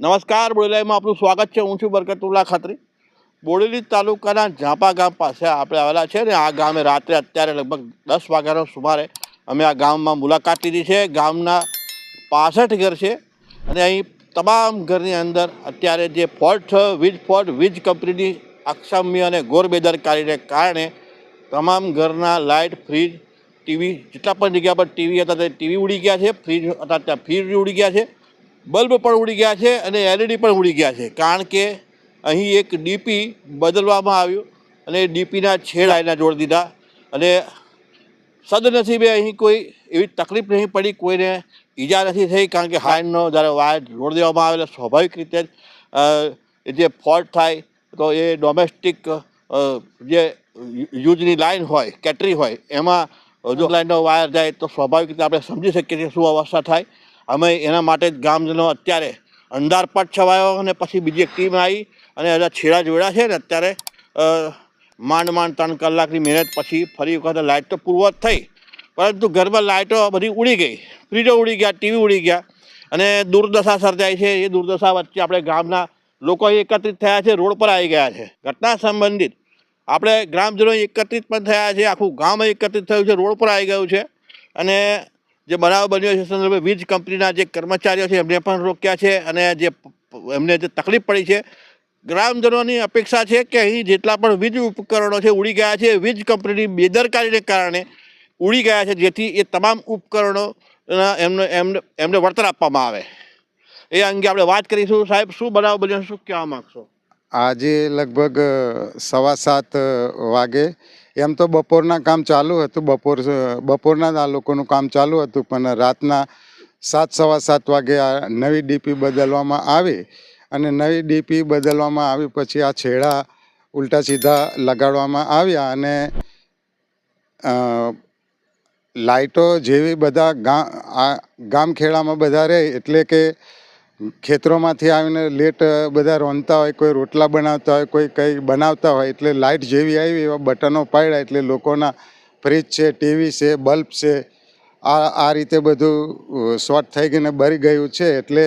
નમસ્કાર બોડેલાઈમાં આપનું સ્વાગત છે. હું છું બરકતુલ્લા ખત્રી. બોડેલી તાલુકાના ઝાંપા ગામ પાસે આપણે આવેલા છે ને આ ગામે રાત્રે અત્યારે લગભગ દસ વાગ્યાનો સુમારે અમે આ ગામમાં મુલાકાત લીધી છે. ગામના પાસઠ ઘર છે અને અહીં તમામ ઘરની અંદર અત્યારે જે ફોલ્ટ વીજ ફોલ્ટ વીજ કંપનીની અક્ષમ્ય અને ગોરબેદરકારીને કારણે તમામ ઘરના લાઇટ, ફ્રીજ, ટીવી, જેટલા પણ જગ્યા પર ટીવી હતા તે ટીવી ઉડી ગયા છે. ફ્રીજ હતા ત્યાં ફ્રીજ ઉડી ગયા છે. બલ્બ પણ ઉડી ગયા છે અને એલઈડી પણ ઉડી ગયા છે. કારણ કે અહીં એક ડીપી બદલવામાં આવ્યું અને ડીપીના છેડ આવીને જોડી દીધા. અને સદનસીબે અહીં કોઈ એવી તકલીફ નહીં પડી કોઈને ઈજા નથી થઈ કારણ કે હાઈનનો જ્યારે વાયર જોડી દેવામાં આવે એટલે સ્વાભાવિક રીતે જ જે ફોલ્ટ થાય તો એ ડોમેસ્ટિક જે યુઝની લાઇન હોય કેટરી હોય એમાં જો લાઇનનો વાયર જાય તો સ્વાભાવિક રીતે આપણે સમજી શકીએ છીએ શું અવસ્થા થાય. અમે એના માટે જ ગામજનો અત્યારે અંધારપટ છવાયો અને પછી બીજી એક ટીમ આવી અને બધા છેડા જોડ્યા છે ને અત્યારે માંડ માંડ ત્રણ કલાકની મહેનત પછી ફરી વખત લાઇટ તો પૂર્વત થઈ, પરંતુ ઘરમાં લાઇટો બધી ઉડી ગઈ, ફ્રીજો ઉડી ગયા, ટીવી ઉડી ગયા અને દુર્દશા સર્જાય છે. એ દુર્દશા વચ્ચે આપણે ગામના લોકો એકત્રિત થયા છે, રોડ પર આવી ગયા છે. ઘટના સંબંધિત આપણે ગ્રામજનો એકત્રિત પણ થયા છે, આખું ગામ એકત્રિત થયું છે, રોડ પર આવી ગયું છે અને જે બનાવ બન્યો છે, સંદર્ભે વીજ કંપનીના જે કર્મચારીઓ છે, એમને પણ રોક્યા છે અને જે એમને જે તકલીફ પડી છે. ગ્રામજનોની અપેક્ષા છે કે અહીં જેટલા પણ વીજ ઉપકરણો છે, ઉડી ગયા છે. વીજ કંપનીની બેદરકારીને કારણે ઉડી ગયા છે, જેથી એ તમામ ઉપકરણો એમને એમને એમને વળતર આપવામાં આવે. એ અંગે આપણે વાત કરીશું. સાહેબ, શું બનાવ બન્યો શું કહેવા માગશો? આજે લગભગ સવા સાત વાગે. એમ તો બપોરના કામ ચાલુ હતું, બપોર બપોરના આ લોકોનું કામ ચાલુ હતું, પણ રાતના સાત, સવા સાત વાગે આ નવી ડીપી બદલવામાં આવી. અને નવી ડીપી બદલવામાં આવી પછી આ છેડા ઉલટા સીધા લગાડવામાં આવ્યા અને લાઇટો જેવી બધા ગામ ગામખેડામાં બધા રહે, એટલે કે ખેતરોમાંથી આવીને લેટ બધા રોંધતા હોય, કોઈ રોટલા બનાવતા હોય, કોઈ કંઈ બનાવતા હોય, એટલે લાઇટ જેવી આવી, એવા બટનો પાડ્યા, એટલે લોકોના ફ્રીજ છે, ટીવી છે, બલ્બ છે, આ આ રીતે બધું શોર્ટ થઈ ગઈને બળી ગયું છે, એટલે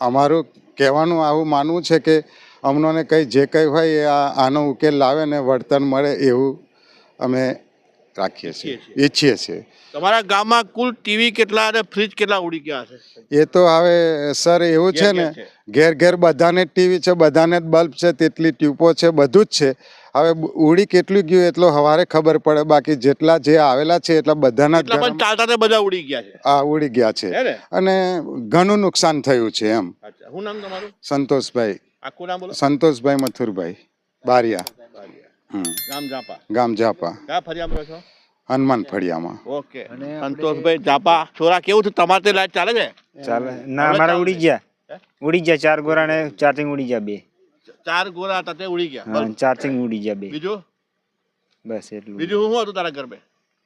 અમારું કહેવાનું, આવું માનવું છે કે અમનોને કંઈ જે કંઈ હોય એ આનો ઉકેલ લાવે ને વળતર મળે એવું અમે રાખીએ છીએ. ઈચ્છીએ છીએ. તમારા ગામમાં કુલ ટીવી કેટલા અને ફ્રીજ કેટલા ઉડી ગયા છે એ તો હવે સર એવું છે ને ઘેર ઘેર બધાને ટીવી છે બધાને જ બલ્બ છે તેટલી ટ્યુબો છે બધું જ છે. હવે ઉડી કેટલું ગયું એટલો હવારે ખબર પડે. બાકી જેટલા જે આવેલા છે એટલા બધાના ચાલતા બધા ઉડી ગયા છે. આ ઉડી ગયા છે. અને ઘણું નુકસાન થયું છે એમ. શું નામ તમારું? સંતોષભાઈ. આખું નામ બોલો. સંતોષભાઈ મથુરભાઈ. બારિયા. ગામ જાપા. ગામ જાપા. ક્યાં ફરિયામાં છો? હનુમાન ફળિયામાં. ઓકે. સંતોષભાઈ જાપા છોરા કેવું છે? તમારે તે લાઈટ ચાલે છે? ચાલે. ના મારા ઉડી ગયા. ઉડી ગયા ચાર ગોરા ને ચાર્જિંગ ઉડી ગયા બે. ચાર ગોરા હતા તે ઉડી ગયા. ચાર્જિંગ ઉડી ગયા બે. બીજું? બસ એટલું. બીજું શું હતું તારા ઘર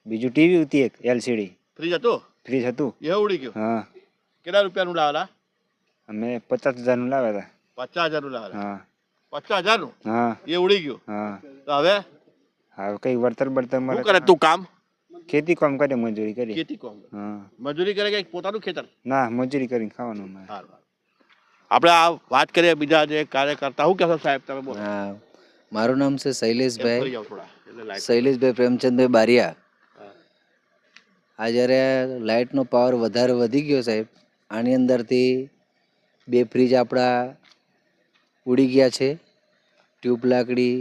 બીજું ટીવી હતી એક એલસીડી ફ્રીજ હતું? ફ્રીજ હતું. એ ઉડી ગયું? હા. કેટલા રૂપિયાનું લાવેલા? અમે પચાસ હજારનું લાવ્યા પચાસ હજારનું હતા લાવેલા? હા. પચાસ હજારનું? હા. એ ઉડી ગયું? હા. તો હવે? હવે કઈ વળતર બર્તન શું મળે કરે તું કામ? ખેતી કામ કરે મજૂરી કરી. ખેતી કોમ? હા. મજૂરી કરે કે પોતાનું ખેતર? ના મજૂરી કરીને ખાવાનું અમારે. સારું આપણે આ વાત કરીએ બીજા જે કાર્યકર્તા. શું કહેશો સાહેબ તમે બોલો. હા. મારું નામ છે શૈલેષભાઈ. ફરી જાઓ થોડા એટલે લાઈટ શૈલેષભાઈ પ્રેમચંદભાઈ બારિયા. હા. આ જ્યારે લાઇટનો પાવર વધારે વધી ગયો સાહેબ આની અંદરથી બે ફ્રીજ આપણા ઉડી ગયા છે. ટ્યુબ લાકડી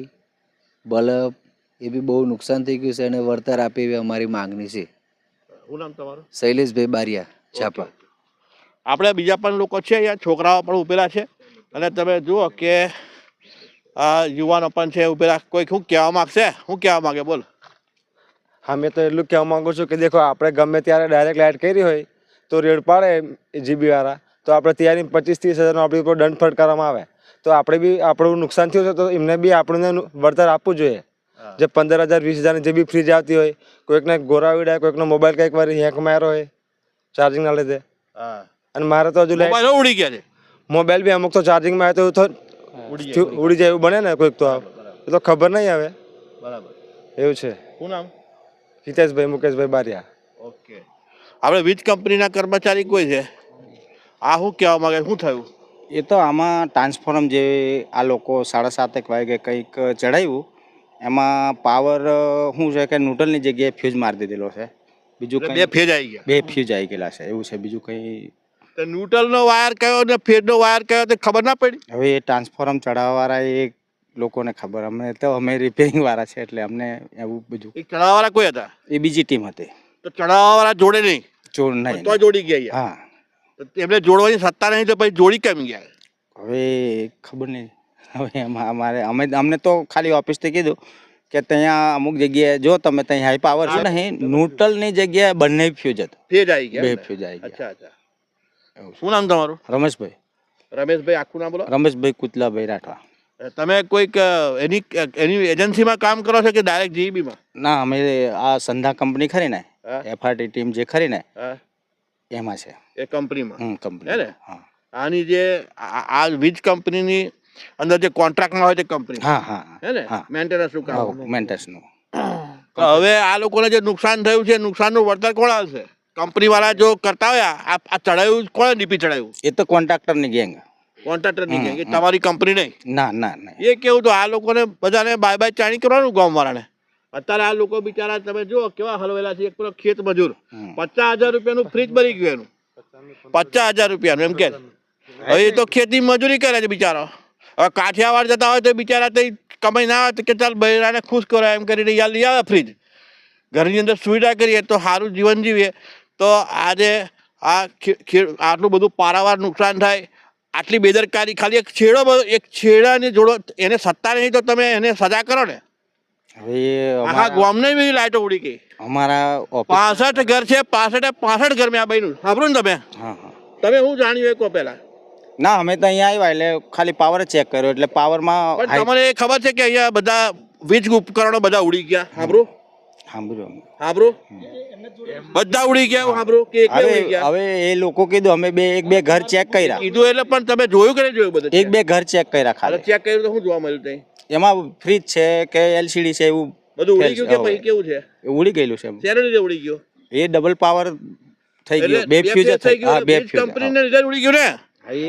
બલ્બ એ બી બહુ નુકસાન થઈ ગયું છે અને વળતર આપે એવી અમારી માંગણી છે. શું નામ તમારું? શૈલેષભાઈ બારિયા છાપા. આપણે બીજા પણ લોકો છે અહીંયા છોકરાઓ પણ ઉભેલા છે. અને તમે જુઓ કે આ યુવાનો પણ છે ઉભેલા. કોઈ શું કહેવા માંગશે? શું કહેવા માંગે? બોલ. હા મેં તો એટલું કહેવા માંગુ છું કે દેખો આપણે ગમે ત્યારે ડાયરેક્ટ લાઇટ કરી હોય તો રેડ પાડે જીબી વાળા. તો આપણે ત્યાંની પચીસ ત્રીસ હજારનો આપણી ઉપર દંડ ફટકારવામાં આવે. તો આપણે બી આપણું નુકસાન થયું છે તો એમને બી આપણને વળતર આપવું જોઈએ. જે પંદર હજાર વીસ હજારની જે બી ફ્રીજ આવતી હોય કોઈકને ગોરા વિડાય કોઈકનો મોબાઈલ કંઈક વાર હેક માર્યો હોય ચાર્જિંગના લીધે. અને મારે તો હજુ ઉડી ગયા છે. મોબાઈલ બી અમુક તો ચાર્જિંગમાં આવે તો એવું ઉડી તો ઉડી જાય એવું બને ને કોઈક તો એ તો ખબર નહીં આવે. બરાબર. એવું છે. શું નામ? હિતેશભાઈ મુકેશભાઈ બારિયા. ઓકે. આપણે વીજ કંપનીના કર્મચારી કોઈ છે? આ શું કહેવા માંગે શું થયું? એ તો આમાં ટ્રાન્સફોર્મ જે આ લોકો સાડા સાતેક વાગે કંઈક ચડાવ્યું એમાં પાવર શું છે કે ન્યુટ્રલની જગ્યાએ ફ્યુઝ મારી દીધેલો છે. બીજું કંઈ બે ફ્યુઝ આવી ગયા. બે ફ્યુઝ આવી ગયેલા છે એવું છે. બીજું કંઈ ન્યુટ્રલનો વાયર કયો ને ફેજનો વાયર કયો તે ખબર ના પડી? હવે એ ટ્રાન્સફોર્મ ચડાવવાવાળા એ લોકોને ખબર. અમે તો અમે રિપેરિંગ વાળા છે એટલે અમને એવું બધું. એ ચડાવવાળા કોઈ હતા? એ બીજી ટીમ હતી. તો ચડાવવાળા જોડે નહીં? જોડ નહીં. તો જોડી ગયા હા. એમને જોડવાની સત્તા નહીં તો પછી જોડી કેમ ગયા? હવે ખબર નહીં. હવે અમારે અમે અમને તો ખાલી ઓફિસથી કીધું કે ત્યાં અમુક જગ્યાએ જો તમે ત્યાં હાઈ પાવર છે. નહીં ન્યુટ્રલની જગ્યાએ બંને ફ્યુઝ હતા. ફેજ આવી ગયા બે ફ્યુઝ આવી ગયા. અચ્છા અચ્છા. શું નામ તમારું? રમેશભાઈ. રમેશભાઈ આખું નામ બોલો. રમેશભાઈ કુતલાભાઈ રાઠવા. તમે કોઈક એની એની એજન્સીમાં કામ કરો છો કે ડાયરેક્ટ જીઈબીમાં ના અમે આ સંધા કંપની ખરી ને એફઆરટી ટીમ જે ખરી ને એમાં છે. એ કંપનીમાં. હમ હે ને? કંપની આની જે આ વીજ કંપનીની અંદર જે કોન્ટ્રાક્ટમાં હોય તે કંપની. હા હા હે. ને? મેન્ટેનન્સનું કામ. મેન્ટેનન્સનું હવે આ લોકોને જે નુકસાન થયું છે નુકસાનનું વળતર કોણ આવશે કંપની વાળા જો કરતા હોય આ ચડાવ્યું કોણે? ડીપી ચડાવ્યું એ તો કોન્ટ્રાક્ટરની ગેંગ. Contractor gang. તમારી કંપની નહીં. ના ના ના. એ કેવું તો આ લોકોને બધાને બાય બાય ચાણી કરવાનું ગામ વાળાને અત્યારે આ લોકો બિચારા તમે જુઓ કેવા હલવેલા છે. એક પેલો ખેત મજૂર. પચાસ હજાર રૂપિયાનું ફ્રીજ ભરી ગયું એનું. પચાસ હજાર રૂપિયાનું એમ કે. હવે એ તો ખેતી મજૂરી કરે છે બિચારો. હવે કાઠિયાવાડ જતા હોય તો બિચારા તે કમાઈ ના આવે તો કે ચાલ બૈરાને ખુશ કરો એમ કરીને યાર લઈ આવે ફ્રીજ ઘરની અંદર સુવિધા કરીએ તો સારું જીવન જીવીએ. તો આજે આ આટલું બધું પારાવાર નુકસાન થાય આટલી બેદરકારી ખાલી એક છેડો એક છેડાને જોડો એને સત્તા નહીં તો તમે એને સજા કરો ને. હવે આખા ગામને બી લાઈટો ઉડી ગઈ. અમારા પાસઠ ઘર છે પાસઠે પાસઠ ઘર મેં આ બન્યું. સાંભળો ને તમે? હા હા. તમે હું જાણ્યું એ કહો પહેલા? ના અમે તો અહીંયા આવ્યા એટલે ખાલી પાવર ચેક કર્યો એટલે પાવરમાં તમને ખબર છે કે અહીંયા બધા વીજ ઉપકરણો બધા ઉડી ગયા. સાંભળું. બધા ઉડી ગયા કે હવે એ લોકો કીધું અમે બે એક બે ઘર ચેક કર્યા. કીધું એટલે પણ તમે જોયું કે જોયું બધું એક બે ઘર ચેક કર્યા ખાલી. ચેક કર્યું તો શું જોવા મળ્યું તઈ? એમાં ફ્રીજ છે કે એલસીડી છે એવું બધું ઉડી ગયું કે ભાઈ કેવું છે? ઉડી ગયેલું છે શેના લીધે ઉડી ગયું? એ ડબલ પાવર થઈ ગયો. બે ફ્યુઝર થઈ ગયું બે કંપનીને લીધે ઉડી ગયું ને?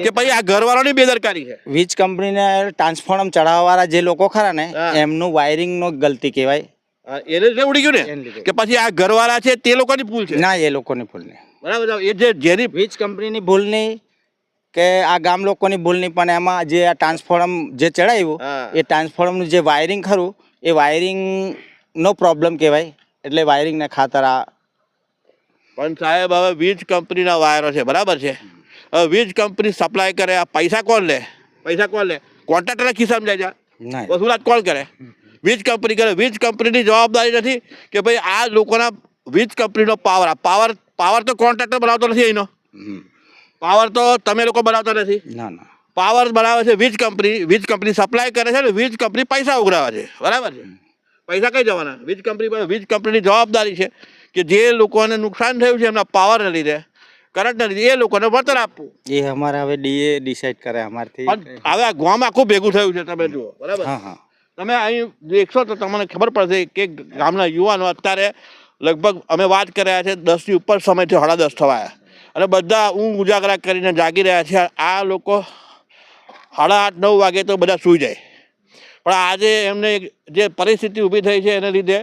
કે પછી આ ઘરવાળાની બેદરકારી છે? વીજ કંપનીને ટ્રાન્સફોર્મ ચડાવવાવાળા જે લોકો ખરા ને એમનું એમનું વાયરિંગનો ગલતી કહેવાય. એને જે ઉડી ગયું ને? કે પછી આ ઘરવાળા છે તે લોકોની ભૂલ છે? ના એ લોકોની ભૂલ નહીં. બરાબર એ જે જેની વીજ કંપનીની ભૂલ નહીં કે આ ગામ લોકોની ભૂલ નહીં પણ એમાં જે આ ટ્રાન્સફોર્મ જે ચડાવ્યું એ ટ્રાન્સફોર્મનું જે વાયરિંગ ખરું એ વાયરિંગનો પ્રોબ્લેમ કહેવાય. એટલે વાયરિંગને ખાતર આ પણ સાહેબ હવે વીજ કંપનીના વાયરો છે બરાબર છે? હવે વીજ કંપની સપ્લાય કરે આ પૈસા કોણ લે? પૈસા કોણ લે? કોન્ટ્રાક્ટરના ખિસ્સામાં જાય છે. વસૂલાત કોણ કરે? વીજ કંપની કરે. વીજ કંપનીની જવાબદારી નથી કે ભાઈ આ લોકોના વીજ કંપનીનો પાવર આ પાવર પાવર તો કોન્ટ્રાક્ટર બનાવતો નથી એનો. પાવર તો તમે લોકો બનાવતા નથી? ના ના. પાવર બનાવે છે વીજ કંપની વીજ કંપની સપ્લાય કરે છે ને વીજ કંપની પૈસા ઉઘરાવે છે. બરાબર છે? પૈસા કઈ જવાના? વીજ કંપની વીજ કંપનીની જવાબદારી છે કે જે લોકોને નુકસાન થયું છે એમના પાવરને લીધે કરંટને લીધે એ લોકોને વળતર આપવું. એ અમારે હવે ડીએ ડિસાઈડ કરે અમારથી. હવે આ ગામ આખું ભેગું થયું છે તમે જુઓ. બરાબર તમે અહીં દેખશો તો તમને ખબર પડશે કે ગામના યુવાનો અત્યારે લગભગ અમે વાત કર્યા છે દસની ઉપર સમયથી સાડા દસ થવાયા. અને બધા ઊંઘ ઉજાગરા કરીને જાગી રહ્યા છે. આ લોકો સાડા આઠ, નવ વાગે તો બધા સૂઈ જાય. પણ આજે એમને જે પરિસ્થિતિ ઊભી થઈ છે એને લીધે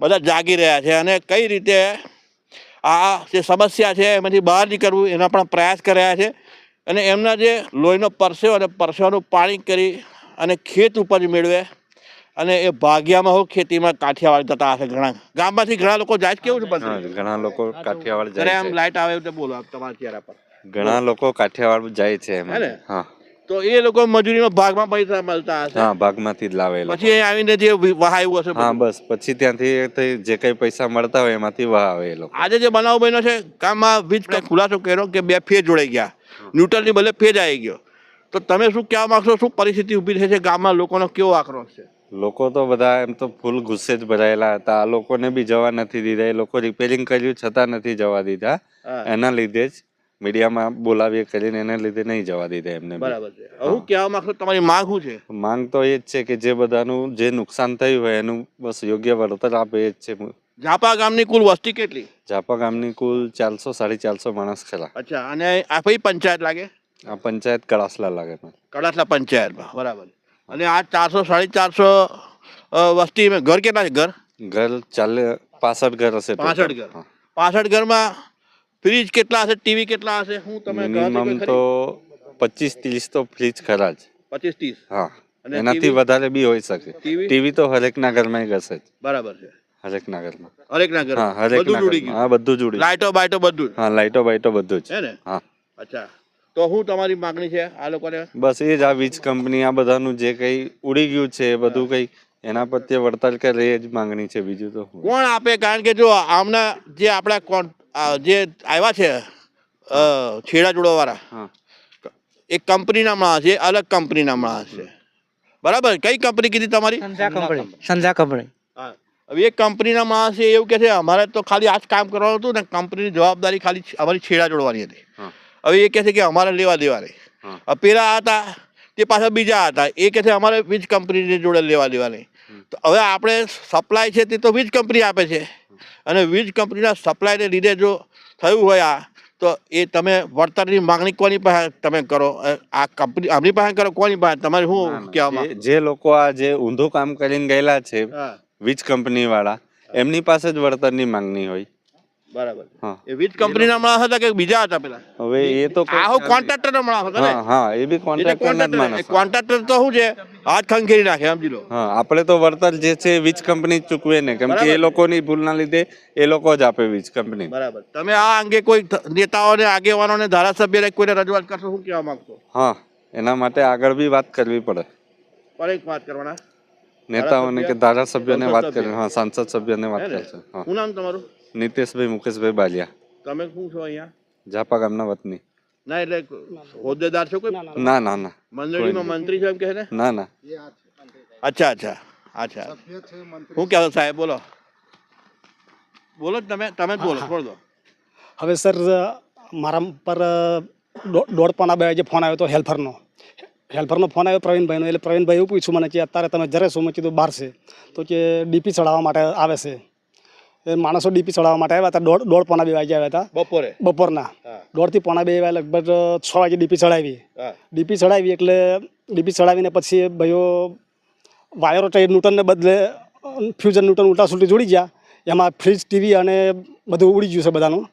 બધા જાગી રહ્યા છે અને કઈ રીતે આ જે સમસ્યા છે એમાંથી બહાર નીકળવું એના પણ પ્રયાસ કર્યા છે. અને એમના જે લોહીનો પરસેવો અને પરસેવાનું પાણી કરી અને ખેત ઉપજ મેળવે અને એ ભાગ્યામાં હો ખેતીમાં કાઠિયાવાડ જતા હશે ઘણા. ગામમાંથી ઘણા લોકો જાય કેવું છે ઘણા લોકો કાઠિયાવાડ જાય આમ છે. લાઈટ આવે તો બોલો તમારા ચહેરા પર. ઘણા લોકો કાઠિયાવાડ જાય છે એમ. હે હા. તો એ લોકો મજૂરીમાં ભાગમાં પૈસા મળતા હશે? હા ભાગમાંથી જ લાવે પછી આવીને જે વહાવ્યું વહાયું હશે હા બસ. પછી ત્યાંથી જે કઈ પૈસા મળતા હોય એમાંથી વહાવે એ લોકો આજે જે બનાવ બન્યો છે ગામમાં વીજ કંઈ ખુલાસો કર્યો કે બે ફેજ જોડાઈ ગયા. ન્યુટ્રલની બદલે ફેજ આવી ગયો. તો તમે શું કહેવા માંગશો? શું પરિસ્થિતિ ઊભી થઈ છે ગામમાં લોકોનો કેવો આક્રોશ છે? લોકો તો બધા એમ તો ફૂલ ગુસ્સે જ ભરાયેલા હતા. આ લોકોને બી જવા નથી દીધા. એ લોકો રિપેરિંગ કર્યું છતાં નથી જવા દીધા. એના લીધે જ મીડિયામાં બોલાવીએ કરીને એના લીધે નહીં જવા દીધા એમને બરાબર છે. હું કહેવા માંગતો તમારી માંગ શું છે? માંગ તો એ જ છે કે જે બધાનું જે નુકસાન થયું હોય એનું બસ યોગ્ય વળતર આપે એ જ છે. ઝાપા ગામની કુલ વસ્તી કેટલી? ઝાપા ગામની કુલ ચારસો સાડી ચારસો માણસ ખરા. અચ્છા અને આ કઈ પંચાયત લાગે? આ પંચાયત કળાસલા લાગે. કળાસલા પંચાયતમાં બરાબર. અને આ ચારસો સાડી ચારસો વસ્તી ઘર કેટલા છે? ઘર? ઘર ચાલે પાસઠ ઘર હશે પાસઠ ઘર. પાસઠ ઘરમાં ફ્રીજ કેટલા હશે? ટીવી કેટલા હશે? હું તમે મિનિમમ તો પચીસ ત્રીસ તો ફ્રીજ ખરા જ. પચીસ ત્રીસ. હા. અને એનાથી વધારે બી હોઈ શકે. ટીવી તો હરેકના ઘરમાં હશે બરાબર છે. હરેકના ઘરમાં. હરેકના ઘર હા હરેકના ઘરમાં. હા બધું જ ઉડી લાઇટો બાઇટો બધું હા લાઇટો બાઇટો બધું જ. હે ને? હા. અચ્છા. તો શું તમારી માંગણી છે આ લોકોને? બસ એ જ આ વીજ કંપની આ બધાનું જે કઈ ઉડી ગયું છે એ બધું કઈ એના પ્રત્યે વળતર કરે એ જ માંગણી છે બીજું તો કોણ આપે? કારણ કે જો આમના જે આપણા જે આવ્યા છે છેડા જોડવાવાળા હા. એક કંપનીના માણસ છે અલગ કંપનીના માણસ છે. બરાબર? કઈ કંપની કીધી તમારી? સંધ્યા કંપની. સંધ્યા કંપની. હા. હવે એ કંપનીના માણસ છે એવું કે છે અમારે તો ખાલી આ જ કામ કરવાનું હતું ને કંપનીની જવાબદારી ખાલી અમારી છેડા જોડવાની હતી. હા. હવે એ કહે છે કે અમારે લેવા દેવા નહીં પેલા હતા તે પાછા બીજા હતા. એ કહે છે અમારે વીજ કંપનીની જોડે લેવા દેવા નહીં તો હવે આપણે સપ્લાય છે તે તો વીજ કંપની આપે છે. અને વીજ કંપનીના સપ્લાયને લીધે જો થયું હોય આ તો એ તમે વળતરની માંગણી કોની પાસે તમે કરો? આ કંપની આમની પાસે કરો કોની પાસે? તમારે શું. કહેવામાં? જે- જે લોકો આ જે ઊંધું કામ કરીને ગયેલા છે વીજ કંપની વાળા એમની પાસે જ વળતરની માંગણી હોય. બરાબર હા. એ વીજ કંપનીના માણસ હતા કે બીજા હતા પેલા? હવે એ તો આ હું કોન્ટ્રાક્ટરના માણસ હતા ને? હા હા એ બી કોન્ટ્રાક્ટરના કોન્ટ્રાક્ટર તો શું છે? હાથ ખંખેરી નાખે સમજી લો. હા આપણે તો વળતર જે છે વીજ કંપની ચૂકવે ને. કેમ કે. એ લોકોની ભૂલના લીધે એ લોકો જ આપે વીજ કંપની. બરાબર. તમે આ અંગે કોઈ નેતાઓને આગેવાનોને ધારાસભ્યને કોઈને રજૂઆત કરશો શું કહેવા માંગશો? હા એના માટે આગળ બી વાત કરવી પડે. પણ એક વાત કરવાના. નેતાઓને કે ધારાસભ્યોને વાત કરી હા સાંસદ સભ્યોને વાત કરશે. શું નામ તમારું? નીતેશભાઈ મુકેશભાઈ બાલિયા. તમે શું છો અહીંયા? ઝાપા ગામના વતની. ના એટલે હોદ્દેદાર છો કોઈ? ના ના ના. મંડળીમાં મંત્રી છો એમ કહે ને? ના ના. અચ્છા અચ્છા અચ્છા. હું કહેશો સાહેબ બોલો. બોલો જ તમે તમે જ બોલો છોડ દો. હવે સર મારા પર દોઢ પોણા બે વાગે ફોન આવ્યો હતો હેલ્પરનો. હેલ્પરનો ફોન આવ્યો પ્રવીણભાઈનો એટલે પ્રવીણભાઈ એવું પૂછ્યું મને કે અત્યારે તમે જરે શું મેં કીધું બહાર છે તો કે ડીપી ચડાવવા માટે આવે છે. માણસો ડીપી ચડાવવા માટે આવ્યા હતા. દોઢ દોઢ પોણા બે વાગે આવ્યા હતા. બપોરે? બપોરના. દોઢથી પોણા બે વાગે લગભગ છ વાગે ડીપી ચડાવી. ડીપી ચડાવી એટલે ડીપી ચડાવીને પછી ભાઈઓ વાયરો ટાઈપ ન્યૂટનને બદલે ફ્યુઝન ન્યૂટન ઉલટા સુલટી જોડી ગયા. એમાં ફ્રીજ ટીવી અને બધું ઉડી ગયું છે બધાનું.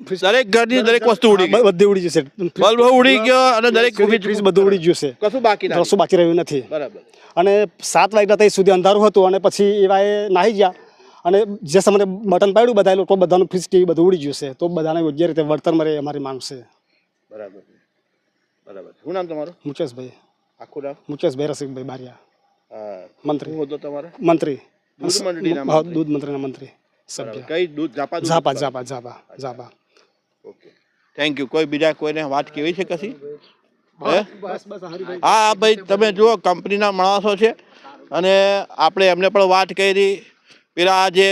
દરેક ઘરની દરેક વસ્તુ ઉડી ગઈ. બ- ઉડી જશે. બલ્બ ઉડી ગયો અને દરેક ફ્રીજ બધું ઉડી ગયું છે કશું બાકી કશું બાકી રહ્યું નથી. બરાબર. અને સાત વાગ્યા ત્યાં સુધી અંધારું હતું અને પછી એવા એ નાહી ગયા. અને જે સમયે બટન પાડ્યું બધા લોકો બધાનું ફ્રીજ ટીવી બધું ઉડી ગયું છે તો બધાને યોગ્ય રીતે વળતર મળે અમારી માંગ છે. બરાબર. બરાબર. શું નામ તમારું? મુકેશભાઈ. આખું નામ? મુકેશભાઈ રસિકભાઈ બારિયા. મંત્રી. હોદ્દો તમારો? મંત્રી. દૂધ મંત્રીના મંત્રી. સભ્ય. કઈ દૂધ? ઝાપા ઝાપા ઝાપા ઝાપા ઝાપા. ઓકે થેન્ક યુ કોઈ બીજા કોઈને વાત કેવી છે કશી? હે? ભાઈ. તમે જુઓ કંપનીના માણસો છે. અને આપણે એમને પણ વાત કરી. પેલા આ જે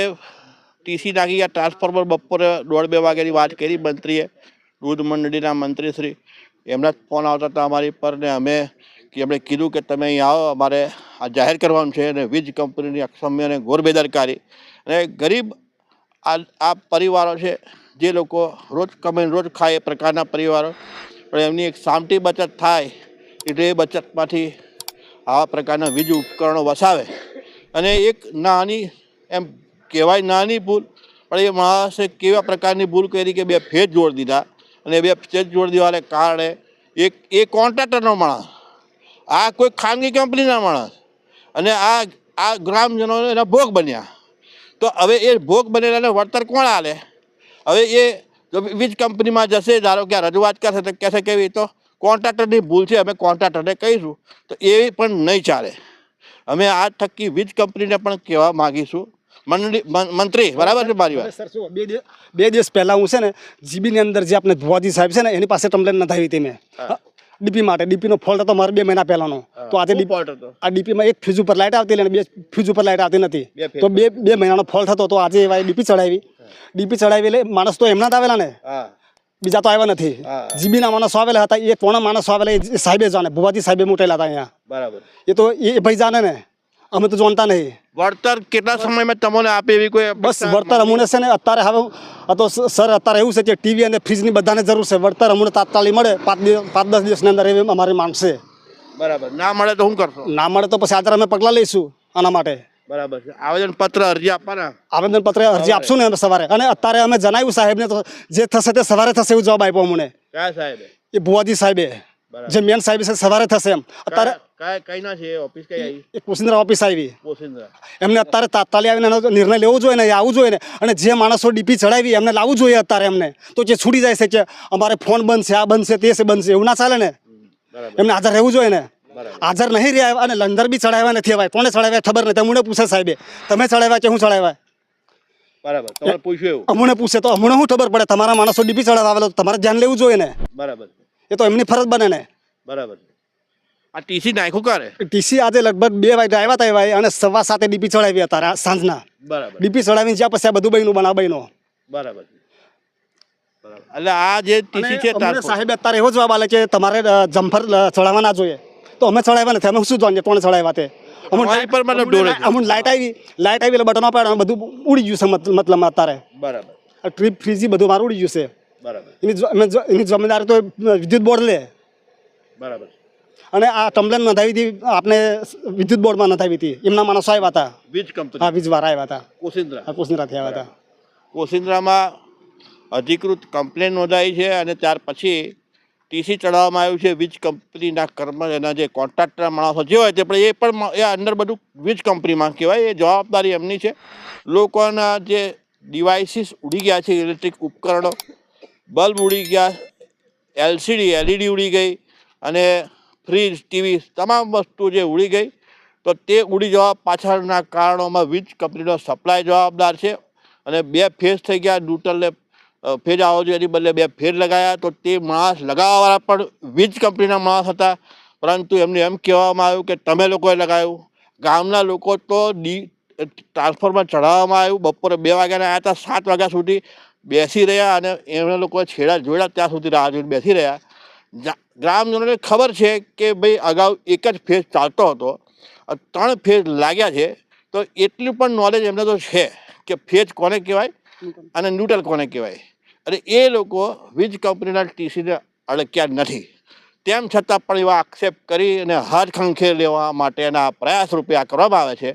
ટીસી નાખી ગયા ટ્રાન્સફોર્મર બપોરે દોઢ બે વાગ્યાની વાત કરી મંત્રીએ દૂધ મંડળીના મંત્રીશ્રી એમના જ ફોન આવતા હતા અમારી પર ને અમે કે એમણે કીધું કે તમે અહીં આવો અમારે આ જાહેર કરવાનું છે અને વીજ કંપનીની અક્ષમ્ય અને ગોરબેદરકારી અને ગરીબ આ આ પરિવારો છે જે લોકો રોજ કમાઈને રોજ ખાય એ પ્રકારના પરિવારો. પણ એમની એક સામટી બચત થાય એટલે એ બચતમાંથી આવા પ્રકારના વીજ ઉપકરણો વસાવે. અને એક નાની, એમ કહેવાય નાની ભૂલ, પણ એ માણસે કેવા પ્રકારની ભૂલ કરી કે બે ફેજ જોડી દીધા. અને બે ફેજ જોડી દેવાને કારણે એક, એ કોન્ટ્રાક્ટરનો માણસ, આ કોઈ ખાનગી કંપનીના માણસ, અને આ આ ગ્રામજનો એના ભોગ બન્યા. તો હવે એ ભોગ બનેલાને વળતર કોણ આલે? હવે એ જો વીજ કંપનીમાં જશે ધારો કે રજૂઆત કરશે તો કહેશે કેવી તો કોન્ટ્રાક્ટરની ભૂલ છે અમે કોન્ટ્રાક્ટરને કહીશું. તો એ પણ નહીં ચાલે. અમે આ થકી વીજ કંપનીને પણ કહેવા માગીશું. મંત્રી બરાબર છે મારી વાત? સર શું બે દિવસ બે દિવસ પહેલાં હું છે ને જીબીની અંદર જે આપણે ભુવાજી સાહેબ છે ને એની પાસે કમ્પ્લેન નોંધાવી હતી મેં. ડીપી માટે. ડીપીનો ફોલ્ટ હતો મારે બે મહિના પહેલાનો. તો આજે ડીપી હતો? આ ડીપીમાં એક ફ્યુઝ ઉપર લાઇટ આવતી અને બે ફ્યુઝ ઉપર લાઇટ આવતી નથી. તો બે બે મહિનાનો ફોલ્ટ હતો તો આજે એવા ડીપી ચડાવી. ડીપી ચડાવી એટલે માણસ તો એમના જ આવેલા ને. બીજા તો આવ્યા નથી. જીબીના માણસો આવેલા હતા એ પોણા માણસો આવેલા એ સાહેબે જાણે ભુવાજી સાહેબે મોટેલા હતા અહીંયા. બરાબર. એ તો એ ભાઈ જાણે ને અમે તો જાણતા નહીં. વળતર કેટલા સમયમાં તમને આપે એવી કોઈ બસ વળતર અમને છે ને અત્યારે હવે તો સર અત્યારે એવું છે કે ટીવી અને ફ્રીજની બધાને જરૂર છે. વળતર અમને તાત્કાલિક મળે પાંચ દિવસ પાંચ દસ દિવસની અંદર એવી અમારી માંગશે બરાબર. ના મળે તો શું કરશો? ના મળે તો પછી આધાર અમે પગલાં લઈશું આના માટે. બરાબર છે. આવેદન પત્ર અરજી આપવાના? આવેદનપત્ર અરજી આપશું ને અમે સવારે. અને અત્યારે અમે જણાવ્યું સાહેબને તો જે થશે તે સવારે થશે એવું જવાબ આપ્યો અમને. કયા સાહેબ? એ ભુવાજી સાહેબે. જે મેન સાહેબ છે સવારે થશે એમ. અત્યારે કયા કઈ ના છે ઓફિસ કઈ આવી? એ કુશિંદ્રા ઓફિસ આવી. પોસિન્દ્રા એમને અત્યારે તાત્કાલિક આવીને એનો નિર્ણય લેવો જોઈએ ને આવવું જોઈએ ને. અને જે માણસો ડીપી ચડાવી એમને લાવવું જોઈએ અત્યારે એમને. તો જે છૂટી જાય છે કે અમારે ફોન બંધ છે આ બંધ છે તે છે બંધ છે એવું ના ચાલે ને. એમને હાજર રહેવું જોઈએ ને. હાજર નહીં રહ્યા અને લંગર બી ચડાવ્યા નથી હવે કોને ચડાવ્યા ખબર નથી અમને પૂછે સાહેબે તમે ચડાવ્યા કે હું ચડાવ્યા? બરાબર. તમારે પૂછ્યું એવું? અમને પૂછે તો અમને શું ખબર પડે? તમારા માણસો ડીપી ચડાવવા આવેલો તમારે ધ્યાન લેવું જોઈએ ને. બરાબર. એ તો એમની ફરજ બને ને. બરાબર. આ ટીસી નાખ્યું કરે ટીસી આજે લગભગ બે વાગે આવ્યા હતા એવા અને સવા સાતે ડીપી ચડાવી હતા સાંજના. બરાબર. ડીપી ચડાવીને જ્યાં પછી આ બધું બન્યું બનાવ બહેનો બરાબર. એટલે આ જે ટીસી છે સાહેબ અત્યારે એવો જવાબ આલે કે તમારે જમ્ફર ચડાવવા ના જોઈએ. તો અમે ચડાવ્યા નથી. અમે શું જાણીએ કોણ ચડાવ્યા તે? અમુક અમારી પર મતલબ ડોરે અમુક લાઇટ આવી લાઇટ આવી એટલે બટન અપાડ્યા બધું ઉડી ગયું છે મતલબ અત્યારે. બરાબર. ટ્રીપ ફ્રીજી બધું મારું ઉડી ગયું છે. બરાબર. એની એની જવાબદારી તો વિદ્યુત બોર્ડ લે. બરાબર. અને આ કમ્પ્લેન નોંધાવી હતી આપણે વિદ્યુત બોર્ડમાં નોંધાવી હતી. એમના માણસો આવ્યા હતા. વીજ કંપની. હા વીજવાળા આવ્યા હતા. કોસિન્દ્રા હા કોસિન્દ્રાથી આવ્યા હતા. કોસિન્દ્રામાં અધિકૃત કમ્પ્લેન નોંધાઈ છે અને ત્યાર પછી ટીસી ચડાવવામાં આવ્યું છે, વીજ કંપનીના કર્મ એના જે કોન્ટ્રાક્ટર માણસો જે હોય તે પણ એ પણ એ અંદર બધું વીજ કંપનીમાં કહેવાય, એ જવાબદારી એમની છે. લોકોના જે ડિવાઇસીસ ઉડી ગયા છે, ઇલેક્ટ્રિક ઉપકરણો, બલ્બ ઉડી ગયા, એલસીડી, એલઈડી ઉડી ગઈ અને ફ્રીજ, ટીવી તમામ વસ્તુ જે ઉડી ગઈ, તો તે ઉડી જવા પાછળના કારણોમાં વીજ કંપનીનો સપ્લાય જવાબદાર છે અને બે ફેઝ થઈ ગયા ન્યુટ્રલને અ, ફેઝ આવો જોઈએ. એની બદલે બે ફેઝ લગાયા તો તે માણસ લગાવવાવાળા પણ વીજ કંપનીના માણસ હતા. પરંતુ એમને એમ કહેવામાં આવ્યું કે તમે લોકોએ લગાવ્યું. ગામના લોકો તો ડી ટ્રાન્સફોર્મર ચઢાવવામાં આવ્યું. બપોરે બે વાગ્યાના આવ્યા હતા સાત વાગ્યા સુધી બેસી રહ્યા અને એમણે લોકોએ છેડા જોડ્યા ત્યાં સુધી રાહ જોઈને બેસી રહ્યા. ગ્રામજનોને ખબર છે કે ભાઈ અગાઉ એક જ ફેઝ ચાલતો હતો. ત્રણ ફેઝ લાગ્યા છે. તો એટલું પણ નોલેજ એમને તો છે કે ફેઝ કોને કહેવાય? અને ન્યુટ્રલ કોને કહેવાય? અને એ લોકો વીજ કંપનીના ટીસીને અડક્યા નથી. તેમ છતાં પણ એવા આક્ષેપ કરી અને હાથ ખંખે લેવા માટેના પ્રયાસ રૂપે આ કરવામાં આવે છે.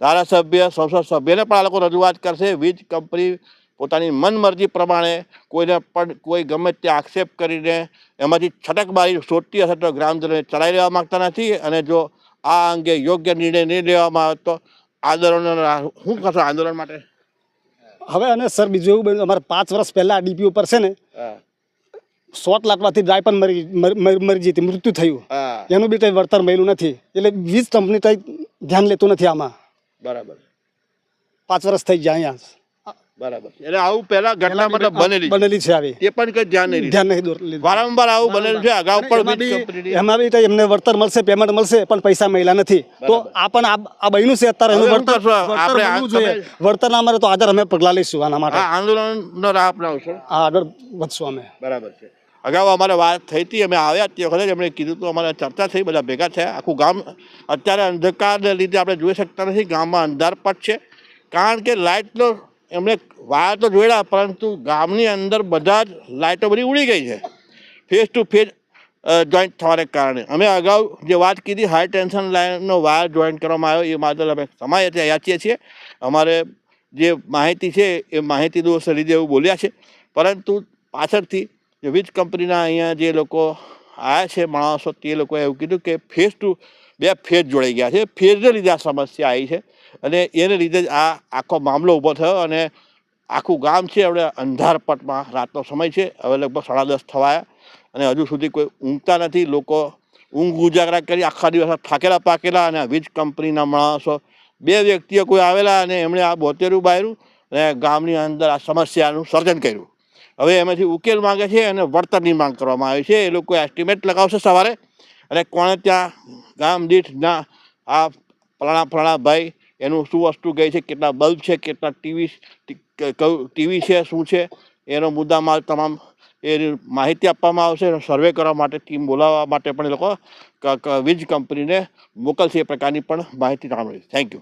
ધારાસભ્ય, સંસદ સભ્યને પણ આ લોકો રજૂઆત કરશે. વીજ કંપની પોતાની મનમરજી પ્રમાણે કોઈને પણ કોઈ ગમે તે આક્ષેપ કરીને એમાંથી છટકબારી શોધતી હશે તો ગ્રામજનોને ચલાવી લેવા માગતા નથી અને જો આ અંગે યોગ્ય નિર્ણય નહીં લેવામાં આવે તો આંદોલન શું કરશો આંદોલન માટે હવે અને સર બીજું એવું બન્યું અમારે પાંચ વર્ષ પહેલા ડીપી ઉપર છે ને શોટ લાગવાથી ડ્રાય પણ મરી મરી- જતી મૃત્યુ થયું. એનું બી કંઈ વળતર મળ્યું નથી. એટલે વીજ કંપની કંઈ ધ્યાન લેતું નથી આમાં. બરાબર. પાંચ વર્ષ થઈ ગયા અહીંયા. બરાબર. એટલે આવું પહેલા ઘટના મતલબ બનેલી છે. બનેલી છે આવી. એ પણ કઈ ધ્યાન નહીં ધ્યાન નહીં વારંવાર આવું બનેલું છે અગાઉ પણ એમાં બી- એમને વળતર મળશે પેમેન્ટ મળશે પણ પૈસા મળ્યા નથી. તો આ પણ આ- બન્યું છે અત્યારે. એનું વળતર? આપણે જોઈએ. વળતર ના મળે તો આધાર અમે પગલાં લઈશું આના માટે. આંદોલન આંદોલનનો રાહ અપનાવશો આ આગળ વધશું અમે. બરાબર છે. અગાઉ અમારે વાત થઈ હતી અમે આવ્યા તે વખતે જ એમણે કીધું તો અમારે ચર્ચા થઈ બધા ભેગા થયા. આખું ગામ અત્યારે અંધકારને લીધે આપણે જોઈ શકતા નથી ગામમાં અંધારપટ છે. કારણ કે લાઇટનો એમણે વાયર તો જોડ્યા પરંતુ ગામની અંદર બધા જ લાઇટો બધી ઉડી ગઈ છે. ફેસ ટુ ફેસ જોઈન્ટ થવાને કારણે. અમે અગાઉ જે વાત કીધી હાઈ ટેન્શન લાઇનનો વાયર જોઈન્ટ કરવામાં આવ્યો, એ માટે અમે સમાય યાચીએ છીએ. અમારે જે માહિતી છે, એ માહિતી દોષ લીધે એવું બોલ્યા છે. પરંતુ પાછળથી જે વીજ કંપનીના અહીંયા જે લોકો આવ્યા છે માણસો, તે લોકોએ એવું કીધું કે ફેઝ ટુ બે ફેઝ જોડાઈ ગયા છે. ફેઝને લીધે આ સમસ્યા આવી છે. અને એને લીધે જ આ આખો મામલો ઊભો થયો અને આખું ગામ છે હવે અંધારપટમાં રાતનો સમય છે, હવે લગભગ સાડા દસ થવાયા અને હજુ સુધી કોઈ ઊંઘતા નથી. લોકો ઊંઘ ઉજાગરા કરી આખા દિવસ થાકેલા પાકેલા અને વીજ કંપનીના માણસો. બે વ્યક્તિઓ કોઈ આવેલા અને એમણે આ બોતેરું બાયરું અને ગામની અંદર આ સમસ્યાનું સર્જન કર્યું. હવે એમાંથી ઉકેલ માંગે છે અને વળતરની માંગ કરવામાં આવી છે. એ લોકો એસ્ટિમેટ લગાવશે સવારે અને કોણે ત્યાં ગામ દીઠ ના આ ફલાણા ફલાણા ભાઈ એનું શું વસ્તુ ગઈ છે, કેટલા બલ્બ છે, કેટલા ટીવી ટીવી છે, શું છે, એનો મુદ્દામાં તમામ એ માહિતી આપવામાં આવશે સર્વે કરવા માટે ટીમ બોલાવવા માટે પણ એ લોકો વીજ કંપનીને મોકલશે એ પ્રકારની પણ માહિતી મળી થેન્ક યુ